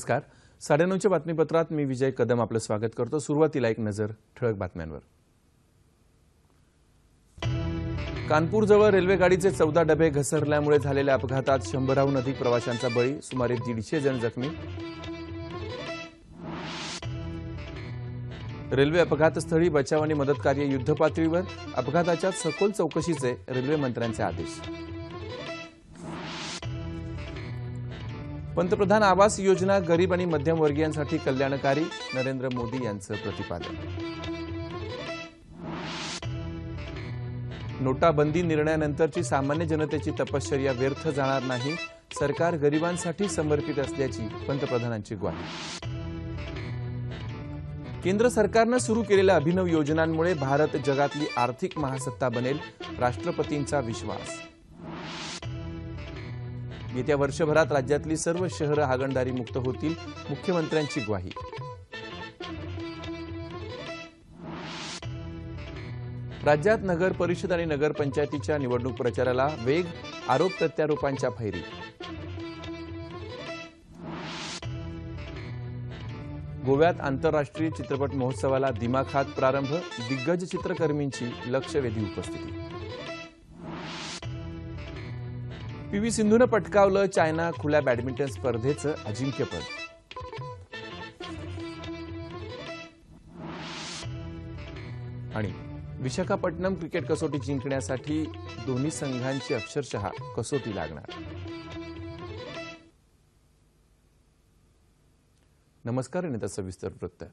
नमस्कार. साडेनऊच्या बातमीपत्रात मी विजय कदम आपलं स्वागत करतो. सुरुवातीला एक नजर ठळक बातम्यांवर. कानपूरजवळ रेल्वे गाडीचे चौदा डबे घसरल्यामुळे झालेल्या अपघातात शंभराहून अधिक प्रवाशांचा बळी सुमारे दीडशे जण जखमी. रेल्वे अपघातस्थळी बचाव आणि मदत कार्य युद्धपातळीवर अपघाताच्या सखोल चौकशीचे रेल्वे मंत्र्यांचे आदेश. पंतप्रधान आवास योजना गरीब आणि मध्यमवर्गीयांसाठी कल्याणकारी नरेंद्र मोदी यांचं प्रतिपादन. नोटाबंदी निर्णयानंतरची सामान्य जनतेची तपश्चर्या व्यर्थ जाणार नाही सरकार गरिबांसाठी समर्पित असल्याची पंतप्रधानांची ग्वाही. केंद्र सरकारनं सुरू केलेल्या अभिनव योजनांमुळे भारत जगातली आर्थिक महासत्ता बनेल राष्ट्रपतींचा विश्वास. येत्या वर्षभरात राज्यातली सर्व शहरं हागणदारी मुक्त होतील मुख्यमंत्र्यांची ग्वाही. राज्यात नगर परिषद आणि नगरपंचायतीच्या निवडणूक प्रचाराला वेग आरोप प्रत्यारोपांच्या फैरी. गोव्यात आंतरराष्ट्रीय चित्रपट महोत्सवाला दिमाखात प्रारंभ दिग्गज चित्रकर्मींची लक्षवेधी उपस्थिती. पी व्ही सिंधूनं पटकावलं चायना खुल्या बॅडमिंटन स्पर्धेचं अजिंक्यपद. आणि विशाखापट्टणम क्रिकेट कसोटी जिंकण्यासाठी दोन्ही संघांची अक्षरशः कसोटी लागणार. नमस्कार आणि आता सविस्तर वृत्त.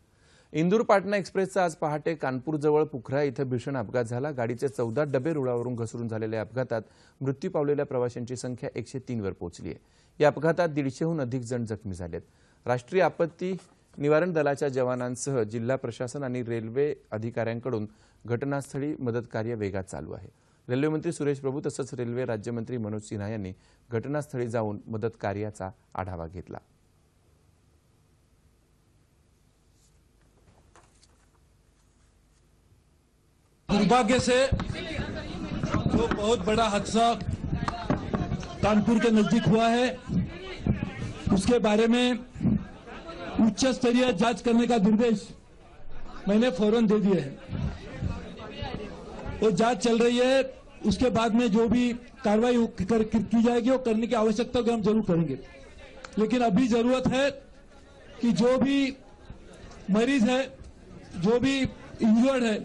इंदूर पाटणा एक्सप्रेसचा आज पहाटे कानपूरजवळ पुखरा इथं भीषण अपघात झाला. गाडीचे चौदा डबे रुळावरून घसरून झालेल्या अपघातात मृत्यू पावलेल्या प्रवाशांची संख्या एकशे तीनवर पोहोचली आहे. या अपघातात दीडशेहून अधिक जण जखमी झालेत. राष्ट्रीय आपत्ती निवारण दलाच्या जवानांसह जिल्हा प्रशासन आणि रेल्वे अधिकाऱ्यांकडून घटनास्थळी मदत कार्य वेगात चालू आहे. रेल्वेमंत्री सुरेश प्रभू तसंच रेल्वे राज्यमंत्री मनोज सिन्हा यांनी घटनास्थळी जाऊन मदत कार्याचा आढावा घेतला. दुर्भाग्य से जो बहुत बड़ा हादसा कानपुर के नज़दीक हुआ है उसके बारे में उच्च स्तरीय जाँच करने का निर्देश मैंने फ़ौरन दे दिए है। वो जाँच चल रही है उसके बाद में जो भी कार्रवाई कर, की जाएगी वो करने की आवश्यकता को हम ज़रूर करेंगे। लेकिन अभी ज़रूरत है कि जो भी मरीज़ है जो भी इंजर्ड है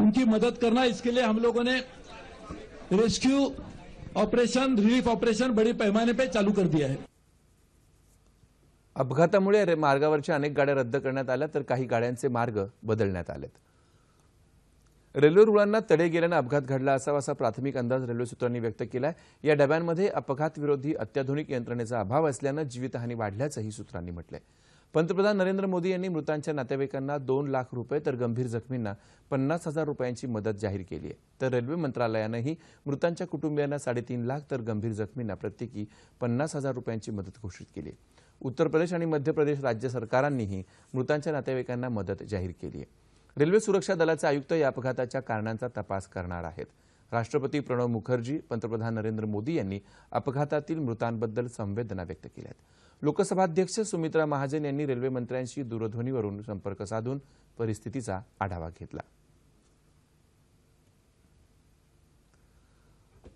उनकी मदद करना इसके लिए हम लोगों ने रेस्क्यू ऑपरेशन रिलीफ ऑपरेशन बड़े पैमाने पे चालू कर दिया है। अपघातामुळे मार्गावरच्या अनेक गाड्या रद्द करण्यात आल्या तर काही गाड्यांचे मार्ग बदलण्यात आलेत. रेल्वे रुळांना तडे गेल्यानं अपघात घडला असावा असा प्राथमिक अंदाज रेल्वे सूत्रांनी व्यक्त केलाय. या डब्यांमध्ये अपघात विरोधी अत्याधुनिक यंत्रणेचा अभाव असल्यानं जीवितहानी वाढल्याचंही सूत्रांनी म्हटलंय. पंतप्रधान नरेंद्र मोदी यांनी मृतांच्या नातेवाईकांना दोन लाख रुपये तर गंभीर जखमींना पन्नास हजार रुपयांची मदत जाहीर केली आहे. तर रेल्वे मंत्रालयानंही मृतांच्या कुटुंबियांना साडेतीन लाख तर गंभीर जखमींना प्रत्येकी पन्नास हजार रुपयांची मदत घोषित केली आहे. उत्तर प्रदेश आणि मध्य प्रदेश राज्य सरकारांनीही मृतांच्या नातेवाईकांना मदत जाहीर केली आहे. रेल्वे सुरक्षा दलाचे आयुक्त या अपघाताच्या कारणांचा तपास करणार आहेत. राष्ट्रपती प्रणव मुखर्जी पंतप्रधान नरेंद्र मोदी यांनी अपघातातील मृतांबद्दल संवेदना व्यक्त केल्या आहेत. लोकसभाध्यक्ष सुमित्रा महाजन यांनी रेल्वे मंत्र्यांशी दूरध्वनीवरून संपर्क साधून परिस्थितीचा आढावा घेतला.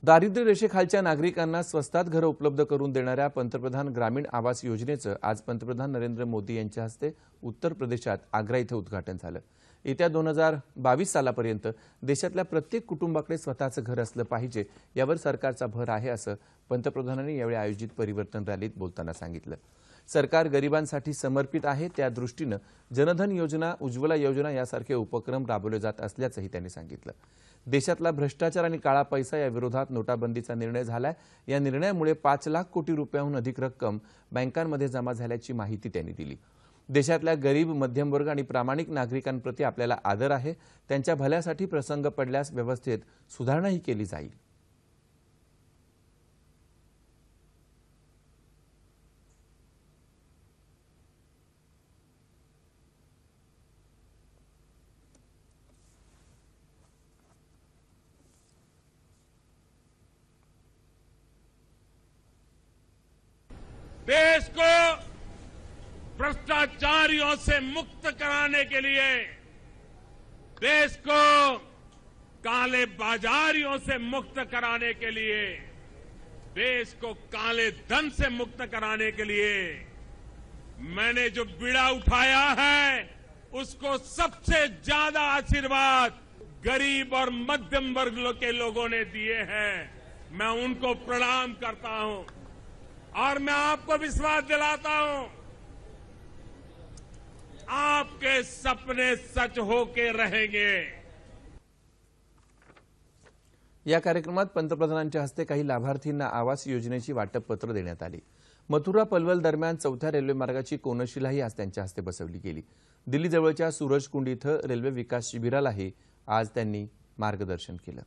दारिद्र्य रेषेखालच्या नागरिकांना स्वस्तात घरं उपलब्ध करून देणाऱ्या पंतप्रधान ग्रामीण आवास योजनेचं आज पंतप्रधान नरेंद्र मोदी यांच्या हस्ते उत्तर प्रदेशात आग्रा इथं उद्घाटन झालं. येत्या दोन हजार बावीस सालापर्यंत देशातल्या प्रत्येक कुटुंबाकडे स्वतःचं घर असलं पाहिजे यावर सरकारचा भर आहे असं पंतप्रधानांनी यावेळी आयोजित परिवर्तन रॅलीत बोलताना सांगितलं. सरकार गरिबांसाठी समर्पित आहे त्या दृष्टीनं जनधन योजना उज्ज्वला योजना यासारखे उपक्रम राबवले जात असल्याचंही त्यांनी सांगितलं. देशातला भ्रष्टाचार आणि काळा पैसा या विरोधात नोटाबंदीचा निर्णय झालाय. या निर्णयामुळे पाच लाख कोटी रुपयाहून अधिक रक्कम बँकांमध्ये जमा झाल्याची माहिती त्यांनी दिली. देशातल्या गरीब मध्यमवर्ग आणि प्रामाणिक नागरिकांप्रती आपल्याला आदर आहे. त्यांच्या भल्यासाठी प्रसंग पडल्यास व्यवस्थेत सुधारणाही केली जाईल. देश को भ्रष्टाचारियों से मुक्त कराने के लिए देश को काले बाजारियों से मुक्त कराने के लिए, देश को काले धन से मुक्त कराने के लिए मैंने जो बीड़ा उठाया है, उसको सबसे ज़्यादा आशीर्वाद गरीब और मध्यम वर्ग के लोगों ने दिए हैं। मैं उनको प्रणाम करता हूँ और मैं आपको विश्वास दिलाता हूँ आपके सपने सच होके रहेंगे। या कार्यक्रमात पंतप्रधानांच्या हस्ते काही लाभार्थींना आवास योजनेची वाटप पत्र देण्यात आली. मथुरा पलवल दरम्यान चौथ्या रेल्वे मार्गाची कोनशिलाही आज त्यांच्या हस्ते बसवली गेली. दिल्लीजवळच्या सूरजकुंड इथं रेल्वे विकास शिबिरालाही आज त्यांनी मार्गदर्शन केलं.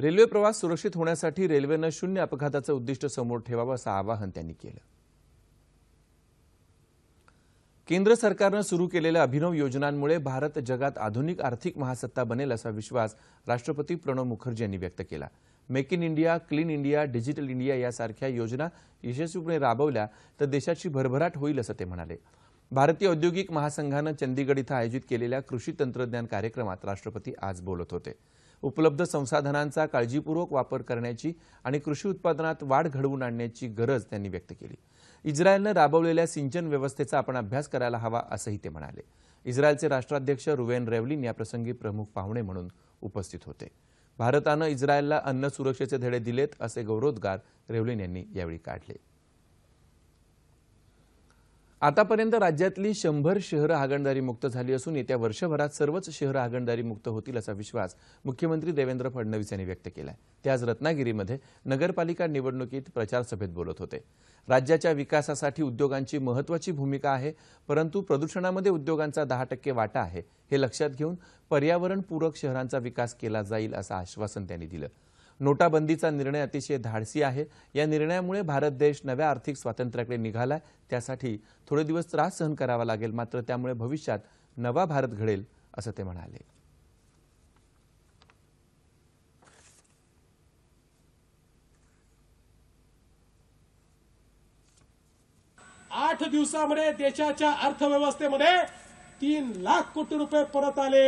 रेल्वे प्रवास सुरक्षित होण्यासाठी रेल्वेनं शून्य अपघाताचं उद्दिष्ट समोर ठेवावं असं आवाहन त्यांनी केलं. केंद्र सरकारनं सुरू केलेल्या अभिनव योजनांमुळे भारत जगात आधुनिक आर्थिक महासत्ता बनेल असा विश्वास राष्ट्रपती प्रणव मुखर्जी यांनी व्यक्त केला. Make in India clean India digital India यासारख्या योजना यशस्वीपणे राबवल्या तर देशाची भरभराट होईल असं ते म्हणाले. भारतीय औद्योगिक महासंघानं चंदीगड इथं आयोजित केलेल्या कृषी तंत्रज्ञान कार्यक्रमात राष्ट्रपती आज बोलत होते. उपलब्ध संसाधनांचा काळजीपूर्वक वापर करण्याची आणि कृषी उत्पादनात वाढ घडवून आणण्याची गरज त्यांनी व्यक्त केली. इस्रायलनं राबवलेल्या सिंचन व्यवस्थेचा आपण अभ्यास करायला हवा असंही ते म्हणाले. इस्रायलचे राष्ट्राध्यक्ष रुवेन रेवलिन याप्रसंगी प्रमुख पाहुणे म्हणून उपस्थित होते. भारतानं इस्रायलला अन्न सुरक्षेचे धडे दिलेत असे गौरवोद्गार रेवलिन यांनी यावेळी काढले. आतापर्यंत राज्यातली शंभर शहरं हागणदारी मुक्त झाली असून येत्या वर्षभरात सर्वच शहरं हागणदारी मुक्त होतील असा विश्वास मुख्यमंत्री देवेंद्र फडणवीस यांनी व्यक्त केला ते आज रत्नागिरीमध्ये नगरपालिका निवडणुकीत प्रचार सभेत बोलत होते. राज्याच्या विकासासाठी उद्योगांची महत्वाची भूमिका आहे परंतु प्रदूषणामध्ये उद्योगांचा दहा टक्के वाटा आहे हे लक्षात घेऊन पर्यावरणपूरक शहरांचा विकास केला जाईल असं आश्वासन त्यांनी दिलं. नोटाबंदीचा निर्णय अतिशय धाडसी आहे. या निर्णयामुळे भारत देश नव्या आर्थिक स्वातंत्र्याकडे निघालाय. त्यासाठी थोडे दिवस त्रास सहन करावा लागेल. मात्र त्यामुळे भविष्यात नवा भारत घडेल असं ते म्हणाले. आठ दिवसामध्ये देशाच्या अर्थव्यवस्थेमध्ये तीन लाख कोटी रुपये परत आले.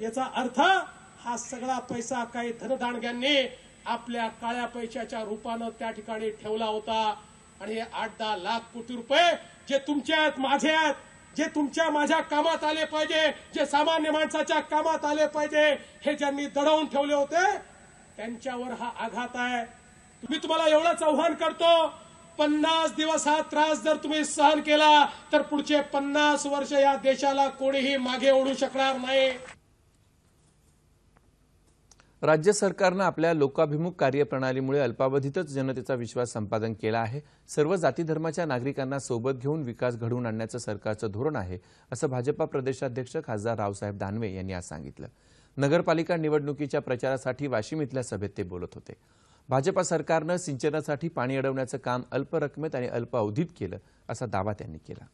याचा अर्थ हा सगळा पैसा काही धनदानग्यांनी आपल्या काळ्या पैशाच्या रूपानं त्या ठिकाणी ठेवला होता. आणि हे आठ दहा लाख कोटी रुपये जे तुमचे आहेत माझे आहेत जे तुमच्या माझ्या कामात आले पाहिजे जे सामान्य माणसाच्या कामात आले पाहिजे हे ज्यांनी दडवून ठेवले होते त्यांच्यावर हा आघात आहे. मी तुम्हाला एवढंच आव्हान करतो पन्नास दिवस हा त्रास जर तुम्ही सहन केला तर पुढचे पन्नास वर्ष या देशाला कोणीही मागे ओढू शकणार नाही. राज्य सरकारनं आपल्या लोकाभिमुख कार्यप्रणालीमुळे अल्पावधीतच जनतेचा विश्वास संपादन केला आहे. सर्व जाती धर्माच्या नागरिकांना सोबत घेऊन विकास घडवून आणण्याचं सरकारचं धोरण आहे असं भाजपा प्रदेशाध्यक्ष खासदार रावसाहेब दानवे यांनी आज सांगितलं. नगरपालिका निवडणुकीच्या प्रचारासाठी वाशिम इथल्या सभेत ते बोलत होते. भाजपा सरकारनं सिंचनासाठी पाणी अडवण्याचं काम अल्प रकमेत आणि अल्प अवधीत केलं असा दावा त्यांनी केला.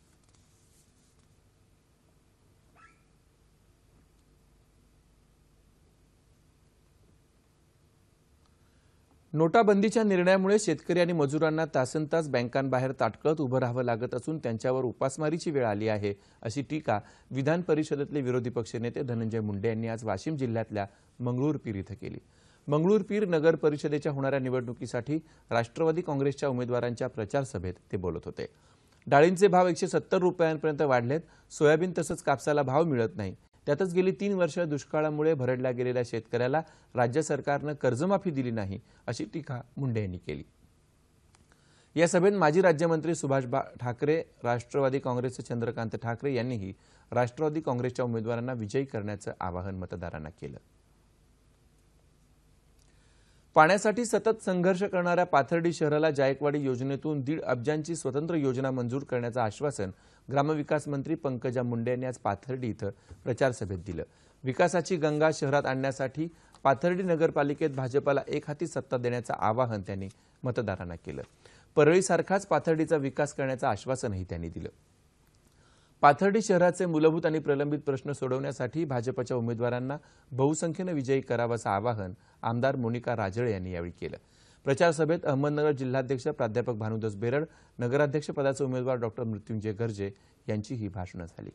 नोटाबंदीच्या निर्णयामुळे शेतकरी आणि मजुरांना तासन तास बँकांबाहेर ताटकळत उभं राहावं लागत असून त्यांच्यावर उपासमारीची वेळ आली आहे अशी टीका विधान परिषदेतले विरोधी पक्षनेते धनंजय मुंडे यांनी आज वाशिम जिल्ह्यातल्या मंगळूरपीर इथं केली. मंगळूरपीर नगर परिषदेच्या होणाऱ्या निवडणुकीसाठी राष्ट्रवादी काँग्रेसच्या उमेदवारांच्या प्रचार सभेत ते बोलत होते. डाळींचे भाव एकशे सत्तर रुपयांपर्यंत वाढलेत सोयाबीन तसंच कापसाला भाव मिळत नाही. त्यातच गेली तीन वर्ष दुष्काळामुळे भरडल्या गेलेल्या शेतकऱ्याला राज्य सरकारनं कर्जमाफी दिली नाही अशी टीका मुंडे यांनी केली. या सभेत माजी राज्यमंत्री सुभाष ठाकरे राष्ट्रवादी काँग्रेसचे चंद्रकांत ठाकरे यांनीही राष्ट्रवादी काँग्रेसच्या उमेदवारांना विजयी करण्याचं आवाहन मतदारांना केलं. पाण्यासाठी सतत संघर्ष करणाऱ्या पाथर्डी शहराला जायकवाडी योजनेतून दीड अब्जांची स्वतंत्र योजना मंजूर करण्याचं आश्वासन ग्रामविकास मंत्री पंकजा मुंडे यांनी आज पाथर्डी इथं प्रचार सभेत दिलं. विकासाची गंगा शहरात आणण्यासाठी पाथर्डी नगरपालिकेत भाजपाला एक हाती सत्ता देण्याचं आवाहन त्यांनी मतदारांना केलं. परळीसारखाच पाथर्डीचा विकास करण्याचं आश्वासनही त्यांनी दिलं. पाथर्डी शहराचे मूलभूत आणि प्रलंबित प्रश्न सोडवण्यासाठी भाजपच्या उमेदवारांना बहुसंख्येनं विजयी करावं आवाहन आमदार मोनिका राजळे यांनी यावेळी केलं. प्रचार सभेत अहमदनगर जिल्हाध्यक्ष प्राध्यापक भानुदास बेरड नगराध्यक्ष पदाचे उमेदवार डॉक्टर मृत्युंजय गर्जे यांची ही भाषणं झाली.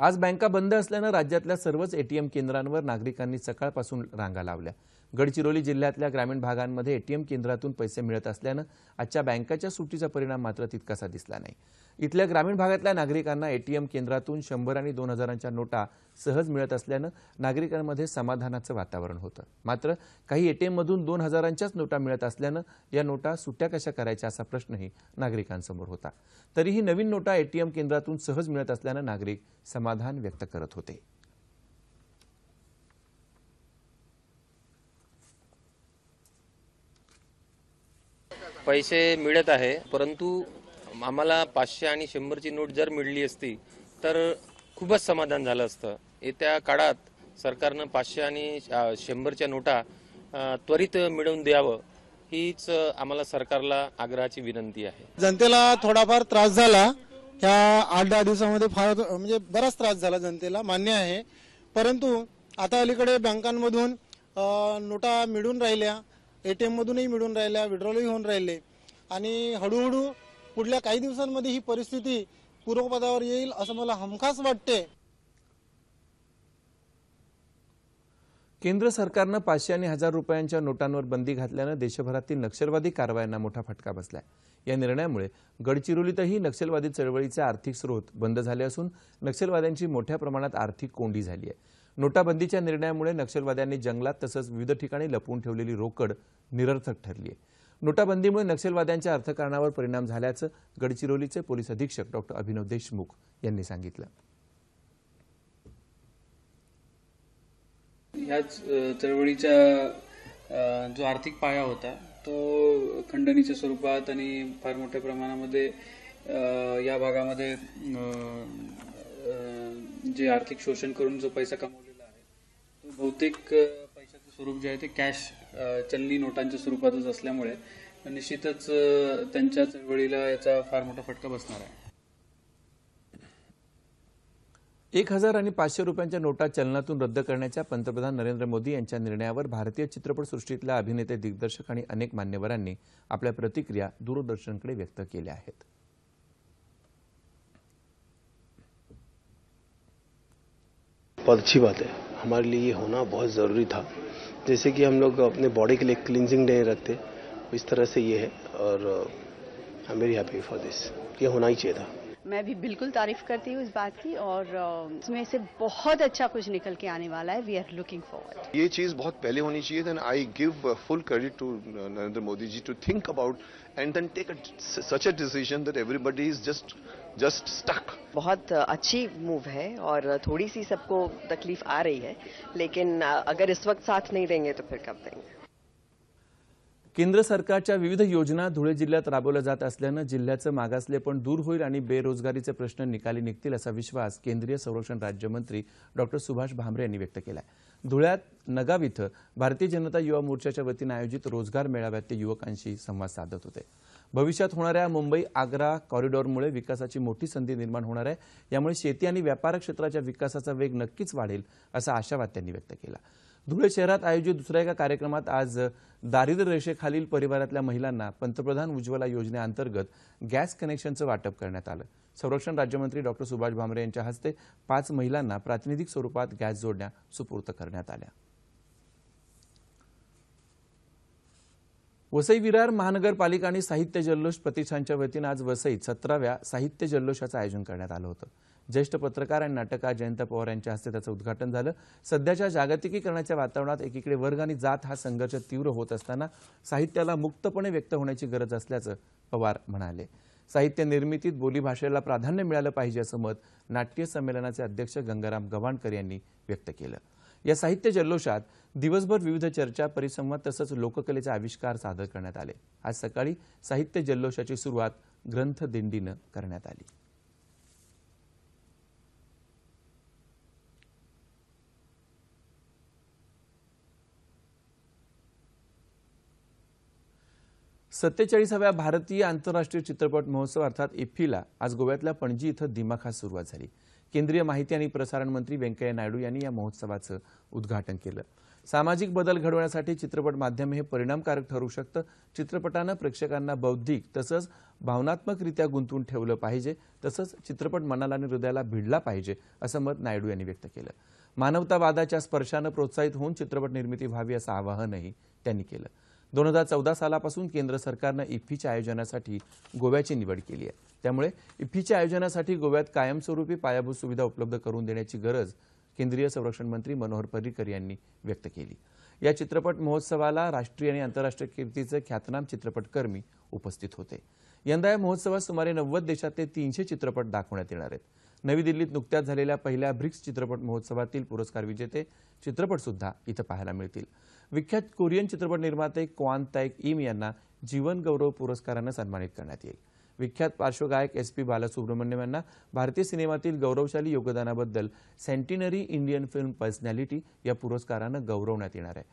आज बँका बंद असल्यानं राज्यातल्या सर्वच एटीएम केंद्रांवर नागरिकांनी सकाळपासून रांगा लावल्या. गडचिरोली जिल्ह्यातल्या ग्रामीण भागांमध्ये एटीएम केंद्रातून पैसे मिळत असल्यानं आजच्या बँकाच्या सुट्टीचा परिणाम मात्र तितकासा दिसला नाही. इथल्या ग्रामीण भागातल्या नागरिकांना एटीएम केंद्रातून शंभर आणि दोन हजारांच्या नोटा सहज मिळत असल्यानं नागरिकांमध्ये समाधानाचं वातावरण होतं. मात्र काही एटीएममधून दोन हजारांच्याच नोटा मिळत असल्यानं या नोटा सुट्ट्या कशा करायच्या असा प्रश्नही नागरिकांसमोर होता. तरीही नवीन नोटा एटीएम केंद्रातून सहज मिळत असल्यानं नागरिक समाधान व्यक्त करत होते. पैसे मिळत आहे परंतु आम्हाला पाचशे आणि शंभरची नोट जर मिळली असती तर खूपच समाधान झालं असतं. येत्या काळात सरकारनं पाचशे आणि शंभरच्या नोटा त्वरित मिळवून द्यावं हीच आम्हाला सरकारला आग्रहाची विनंती आहे. जनतेला थोडाफार त्रास झाला. ह्या आठ दहा दिवसामध्ये फार म्हणजे बराच त्रास झाला जनतेला मान्य आहे. परंतु आता अलीकडे बँकांमधून नोटा मिळून राहिल्या. एटीएम मधूनही मिळून राहिल्या विड्रॉलही होऊन राहिले. आणि हळूहळू पुढल्या काही दिवसांमध्ये ही परिस्थिती पूर्वपदावर येईल असं मला हमखास वाटते. केंद्र सरकारनं पाचशे आणि हजार रुपयांच्या नोटांवर बंदी घातल्यानं देशभरातील नक्षलवादी कारवायांना मोठा फटका बसलाय. या निर्णयामुळे गडचिरोलीतही नक्षलवादी चळवळीचे आर्थिक स्रोत बंद झाले असून नक्षलवाद्यांची मोठ्या प्रमाणात आर्थिक कोंडी झाली आहे. नोटाबंदीच्या निर्णयामुळे नक्षलवाद्यांनी जंगलात तसंच विविध ठिकाणी लपवून ठेवलेली रोकड निरर्थक ठरली आहे. नोटाबंदीमुळे नक्षलवाद्यांच्या अर्थकारणावर परिणाम झाल्याचं गडचिरोलीचे पोलीस अधीक्षक डॉक्टर अभिनव देशमुख यांनी सांगितलं. याच चळवळीचा जो आर्थिक पाया होता तो खंडणीच्या स्वरूपात आणि फार मोठ्या प्रमाणामध्ये या भागामध्ये जे आर्थिक शोषण करून जो पैसा कमवलेला बहुतेक पैशाचं स्वरूप जे आहे ते कॅश चलनी नोटांच्या स्वरूपातच असल्यामुळे निश्चितच त्यांच्या चळवळीला याचा फार मोठा फटका बसणार आहे. एक हजार आणि पाचशे रुपयांच्या नोटा चलनातून रद्द करण्याच्या पंतप्रधान नरेंद्र मोदी यांच्या निर्णयावर भारतीय चित्रपटसृष्टीतल्या अभिनेते दिग्दर्शक आणि अनेक मान्यवरांनी आपल्या प्रतिक्रिया दूरदर्शनकडे व्यक्त केल्या आहेत. बात है। हमारे लिए ये होना बहुत ज़रूरी था। जैसे कि हम लोग अपने बॉडी के लिए क्लिनजिंग डे रखते इस तरह से ये है और I am very happy for this ये होना ही चाहिए था। मैं भी बिल्कुल तारीफ़ करती हूँ इस बात की और इसमें से बहुत अच्छा कुछ निकल के आने वाला है। वी आर लुकिंग फॉरवर्ड ये चीज़ बहुत पहले होनी चाहिए then I give full credit to Narendra Modi ji to think about and then take such a decision that everybody is just just stuck बहुत अच्छी मूव है और थोड़ी सी सबको तकलीफ आ रही है लेकिन अगर इस वक्त साथ नहीं देंगे तो फिर कब देंगे? केंद्र सरकारच्या विविध योजना धुळे जिल्ह्यात राबवल्या जात असल्यानं जिल्ह्याचं मागासलेपण दूर होईल आणि बेरोजगारीचे प्रश्न निकाली निघतील असा विश्वास केंद्रीय संरक्षण राज्यमंत्री डॉक्टर सुभाष भामरे यांनी व्यक्त केला आहे धुळ्यात नगाव इथं भारतीय जनता युवा मोर्चाच्या वतीनं आयोजित रोजगार मेळाव्यात ते युवकांशी संवाद साधत होते. भविष्यात होणाऱ्या मुंबई आग्रा कॉरिडॉरमुळे विकासाची मोठी संधी निर्माण होणार आहे. यामुळे शेती आणि व्यापार क्षेत्राच्या विकासाचा वेग नक्कीच वाढेल असा आशावाद त्यांनी व्यक्त केला. धुळे शहरात आयोजित दुसऱ्या एका कार्यक्रमात आज दारिद्र्य रेषेखालील परिवारातल्या महिलांना पंतप्रधान उज्ज्वला योजनेअंतर्गत गॅस कनेक्शनचं वाटप करण्यात आलं. संरक्षण राज्यमंत्री डॉक्टर सुभाष भामरे यांच्या हस्ते पाच महिलांना प्रातिनिधिक स्वरूपात गॅस जोडण्या सुपूर्त करण्यात आल्या. वसई विरार महानगरपालिका आणि साहित्य जल्लोष प्रतिष्ठानच्या वतीनं आज वसईत सतराव्या साहित्य जल्लोषाचं आयोजन करण्यात आलं होतं. ज्येष्ठ पत्रकार आणि नाटककार जयंत पवार यांच्या हस्ते त्याचं उद्घाटन झालं. सध्याच्या जागतिकीकरणाच्या वातावरणात एकीकडे वर्ग आणि जात हा संघर्ष तीव्र होत असताना साहित्याला मुक्तपणे व्यक्त होण्याची गरज असल्याचं पवार म्हणाले. साहित्य निर्मितीत बोलीभाषेला प्राधान्य मिळालं पाहिजे असं मत नाट्य संमेलनाचे अध्यक्ष गंगाराम गव्हाणकर यांनी व्यक्त केलं. या साहित्य जल्लोषात दिवसभर विविध चर्चा परिसंवाद तसंच लोककलेचे आविष्कार सादर करण्यात आले. आज सकाळी साहित्य जल्लोषाची सुरुवात ग्रंथदिंडीनं करण्यात आली. सत्तेचाळीसाव्या भारतीय आंतरराष्ट्रीय चित्रपट महोत्सव अर्थात इफ्फीला आज गोव्यातल्या पणजी इथं दिमाखास सुरुवात झाली. केंद्रीय माहिती आणि प्रसारण मंत्री व्यंकय्या नायडू यांनी या महोत्सवाचं उद्घाटन केलं. सामाजिक बदल घडवण्यासाठी चित्रपट माध्यम हे परिणामकारक ठरू शकतं. चित्रपटानं प्रेक्षकांना बौद्धिक तसंच भावनात्मकरित्या गुंतवून ठेवलं पाहिजे. तसंच चित्रपट मनाला आणि हृदयाला भिडला पाहिजे असं मत नायडू यांनी व्यक्त केलं. मानवतावादाच्या स्पर्शानं प्रोत्साहित होऊन चित्रपट निर्मिती व्हावी असं आवाहनही त्यांनी केलं. दोन हजार चौदा सालापासून केंद्र सरकारनं इफ्फीच्या आयोजनासाठी गोव्याची निवड केली आहे. त्यामुळे इफ्फीच्या आयोजनासाठी गोव्यात कायमस्वरूपी पायाभूत सुविधा उपलब्ध करून देण्याची गरज केंद्रीय संरक्षण मंत्री मनोहर पर्रिकर यांनी व्यक्त केली. या चित्रपट महोत्सवाला राष्ट्रीय आणि आंतरराष्ट्रीय कीर्तीचे ख्यातनाम चित्रपटकर्मी उपस्थित होते. यंदा या महोत्सवात सुमारे नव्वद देशातले तीनशे चित्रपट दाखवण्यात येणार आहेत. नवी दिल्लीत नुकत्याच झालेल्या पहिल्या ब्रिक्स चित्रपट महोत्सवातील पुरस्कार विजेते चित्रपट सुद्धा इथं पाहायला मिळतील. विख्यात कोरियन चित्रपट निर्माते क्वान तॅक इम यांना जीवन गौरव पुरस्कारानं सन्मानित करण्यात येईल. विख्यात पार्श्वगायक एस पी बालासुब्रमण्यम यांना भारतीय सिनेमातील गौरवशाली योगदानाबद्दल सेंटिनरी इंडियन फिल्म पर्सनॅलिटी या पुरस्कारानं गौरवण्यात येणार आहे.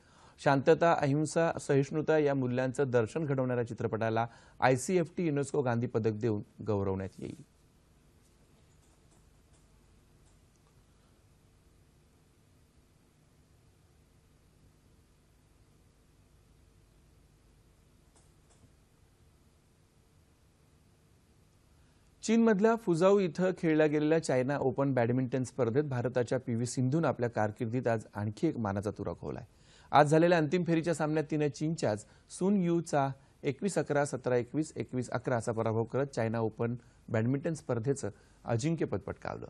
शांतता अहिंसा सहिष्णुता या मूल्यांचं दर्शन घडवणाऱ्या चित्रपटाला आयसीएफटी युनेस्को गांधी पदक देऊन गौरवण्यात येईल. चीनमधल्या फुजाऊ इथं खेळल्या गेलेल्या चायना ओपन बॅडमिंटन स्पर्धेत भारताच्या पी व्ही सिंधून आपल्या कारकिर्दीत आज आणखी एक मानाचा तुरा खोवलाय आज झालेल्या अंतिम फेरीच्या सामन्यात तिनं चीनच्याच सुन यूचा एकवीस अकरा सतरा एकवीस एकवीस अकरा असा पराभव करत चायना ओपन बॅडमिंटन स्पर्धेचं अजिंक्यपद पटकावलं.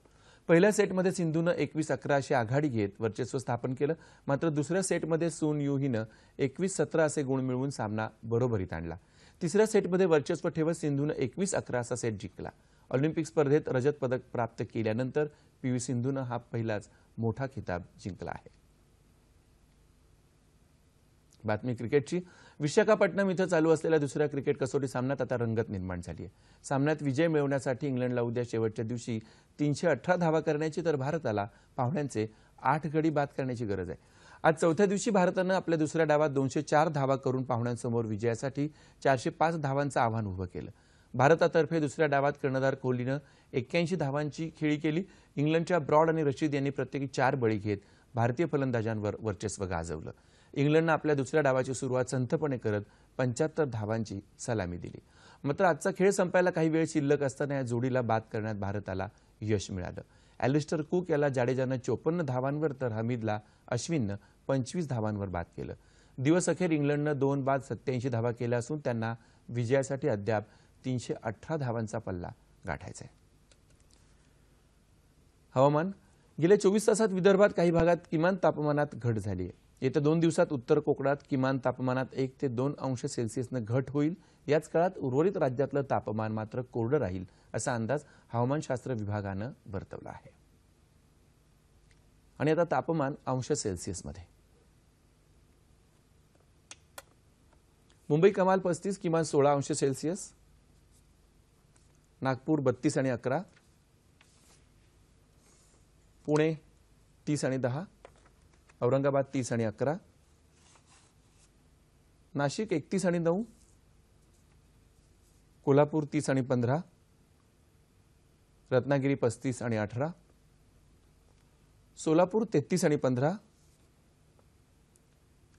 पहिल्या सेटमध्ये सिंधूनं एकवीस अकरा अशी आघाडी घेत वर्चस्व स्थापन केलं. मात्र दुसऱ्या सेटमध्ये सुन यू हिनं एकवीस सतरा असे गुण मिळवून सामना बरोबरीत आणला. तिसऱ्या सेटमध्ये वर्चस्व ठेवत सिंधूनं एकवीस अकरा असा सेट जिंकला. ऑलिम्पिक स्पर्धेत रजत पदक प्राप्त केल्यानंतर पी व्ही सिंधूनं हा पहिलाच मोठा खिताब जिंकला आहे. बातमी क्रिकेटची. विशाखापट्टणम इथं चालू असलेल्या दुसऱ्या क्रिकेट कसोटी सामन्यात आता रंगत निर्माण झाली आहे. सामन्यात विजय मिळवण्यासाठी इंग्लंडला उद्या शेवटच्या दिवशी तीनशे अठरा धावा करण्याची तर भारताला पाहुण्यांचे आठ गडी बाद करण्याची गरज आहे. आज चौथ्या दिवशी भारतानं आपल्या दुसऱ्या डावात दोनशे चार धावा करून पाहुण्यांसमोर विजयासाठी चारशे पाच धावांचं आव्हान उभं केलं. भारतातर्फे दुसऱ्या डावात कर्णधार कोहलीनं एक्क्याऐंशी धावांची खेळी केली. इंग्लंडच्या ब्रॉड आणि रशीद यांनी प्रत्येकी चार बळी घेत भारतीय फलंदाजांवर वर्चस्व गाजवलं. इंग्लंडनं आपल्या दुसऱ्या डावाची सुरुवात संथपणे करत पंच्याहत्तर धावांची सलामी दिली. मात्र आजचा खेळ संपायला काही वेळ शिल्लक असताना या जोडीला बाद करण्यात भारताला यश मिळालं. ॲलिस्टर कुक याला जाडेजानं चोपन्न धावांवर तर हमीदला अश्विननं पंचवीस धावांवर बाद केलं. दिवस अखेर इंग्लंडनं दोन बाद सत्याऐंशी धावा केल्या असून त्यांना विजयासाठी अद्याप तीनशे अठरा धावांचा पल्ला गाठायचा आहे हवामान. गेल्या चोवीस तासात विदर्भात काही भागात किमान तापमानात घट झाली आहे येत्या दोन दिवसात उत्तर कोकणात किमान तापमानात एक ते दोन अंश सेल्सिअसनं घट होईल. याच काळात उर्वरित राज्यातलं तापमान मात्र कोरडं राहील असा अंदाज हवामानशास्त्र विभागानं वर्तवला आहे. आणि आता तापमान अंश सेल्सिअसमध्ये. मुंबई कमाल पस्तीस किमान सोळा अंश सेल्सिअस. नागपूर बत्तीस आणि अकरा. पुणे तीस आणि दहा. औरंगाबाद तीस आणि अकरा. नाशिक एकतीस आणि नऊ. कोल्हापूर तीस आणि पंधरा. रत्नागिरी पस्तीस आणि अठरा. सोलापूर तेहतीस आणि पंधरा.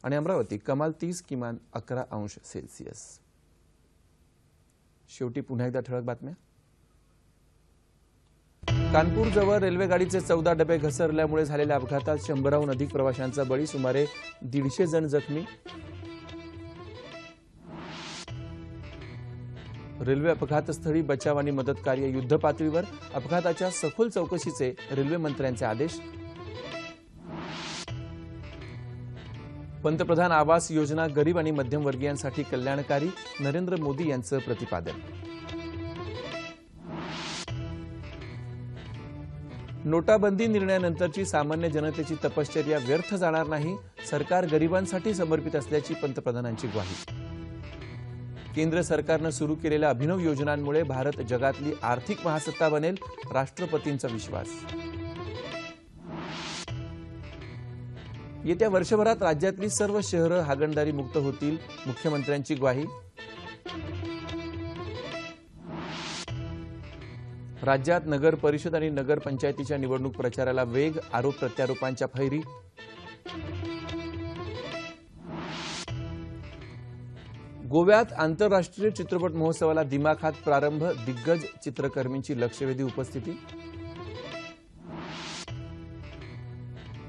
आणि अमरावती कमाल तीस किमान अकरा अंश सेल्सिअस. शेवटी पुन्हा एकदा ठळक बातम्या. कानपूर जवळ रेल्वे गाडीचे चौदा डबे घसरल्यामुळे झालेल्या अपघातात शंभराहून अधिक प्रवाशांचा बळी सुमारे दीडशे जण जखमी. रेल्वे अपघातस्थळी बचाव आणि मदत कार्य युद्ध पातळीवर अपघाताच्या सखोल चौकशीचे रेल्वे मंत्र्यांचे आदेश. पंतप्रधान आवास योजना गरीब आणि मध्यमवर्गीयांसाठी कल्याणकारी नरेंद्र मोदी यांचं प्रतिपादन. नोटाबंदी निर्णयानंतरची सामान्य जनतेची तपश्चर्या व्यर्थ जाणार नाही सरकार गरिबांसाठी समर्पित असल्याची पंतप्रधानांची ग्वाही. केंद्र सरकारनं सुरू केलेल्या अभिनव योजनांमुळे भारत जगातली आर्थिक महासत्ता बनेल राष्ट्रपतींचा विश्वास. येत्या वर्षभरात राज्यातली सर्व शहरं हागणदारी मुक्त होतील मुख्यमंत्र्यांची ग्वाही. राज्यात नगर परिषद आणि नगर पंचायतीच्या निवडणूक प्रचाराला वेग आरोप प्रत्यारोपांच्या फैरी. गोव्यात आंतरराष्ट्रीय चित्रपट महोत्सवाला दिमाखात प्रारंभ दिग्गज चित्रकर्मींची लक्षवेधी उपस्थिती.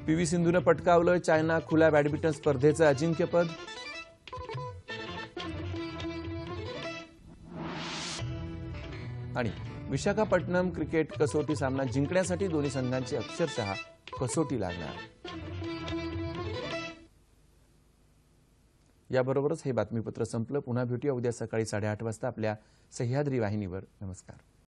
पी व्ही सिंधूनं पटकावलं चायना खुल्या बॅडमिंटन स्पर्धेचं अजिंक्यपद आणि विशाखापट्टणम क्रिकेट कसोटी सामना जिंकण्यासाठी दोन्ही संघांची अक्षरशः कसोटी लागणार. याबरोबरच हे बातमीपत्र संपलं. पुन्हा भेटूया उद्या सकाळी साडेआठ वाजता आपल्या सह्याद्री वाहिनीवर. नमस्कार.